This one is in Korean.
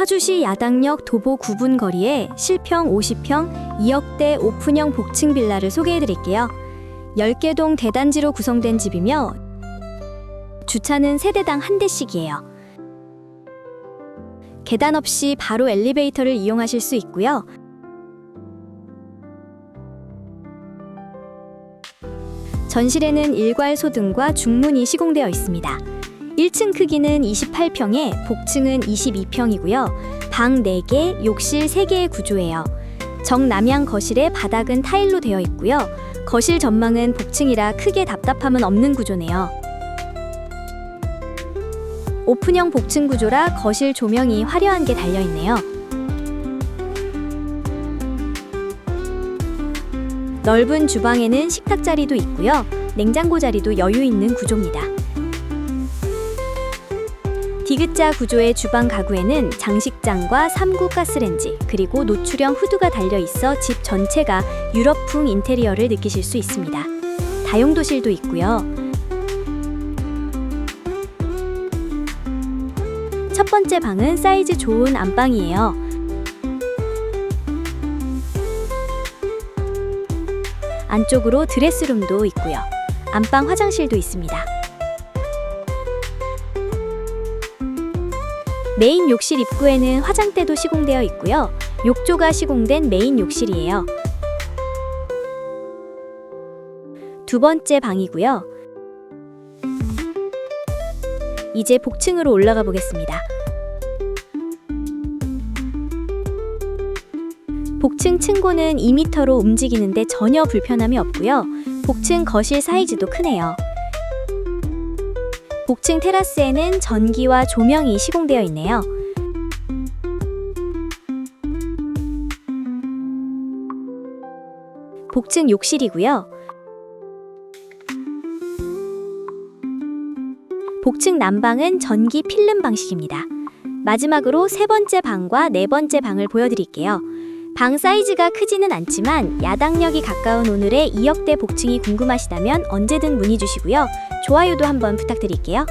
파주시 야당역 도보 9분 거리에 실평 50평 2억대 오픈형 복층 빌라를 소개해 드릴게요. 10개 동 대단지로 구성된 집이며 주차는 세대당 한 대씩이에요. 계단 없이 바로 엘리베이터를 이용하실 수 있고요. 전실에는 일괄 소등과 중문이 시공되어 있습니다. 1층 크기는 28평에 복층은 22평이고요. 방 4개, 욕실 3개의 구조예요. 정남향 거실의 바닥은 타일로 되어 있고요. 거실 전망은 복층이라 크게 답답함은 없는 구조네요. 오픈형 복층 구조라 거실 조명이 화려한 게 달려 있네요. 넓은 주방에는 식탁 자리도 있고요. 냉장고 자리도 여유 있는 구조입니다. 디귿자 구조의 주방 가구에는 장식장과 3구 가스렌지 그리고 노출형 후드가 달려 있어 집 전체가 유럽풍 인테리어를 느끼실 수 있습니다. 다용도실도 있고요. 첫 번째 방은 사이즈 좋은 안방이에요. 안쪽으로 드레스룸도 있고요. 안방 화장실도 있습니다. 메인 욕실 입구에는 화장대도 시공되어 있고요. 욕조가 시공된 메인 욕실이에요. 두 번째 방이고요. 이제 복층으로 올라가 보겠습니다. 복층 층고는 2m로 움직이는데 전혀 불편함이 없고요. 복층 거실 사이즈도 크네요. 복층 테라스에는 전기와 조명이 시공되어 있네요. 복층 욕실이고요. 복층 난방은 전기 필름 방식입니다. 마지막으로 세 번째 방과 네 번째 방을 보여드릴게요. 방 사이즈가 크지는 않지만 야당역이 가까운 오늘의 2억대 복층이 궁금하시다면 언제든 문의 주시고요. 좋아요도 한번 부탁드릴게요.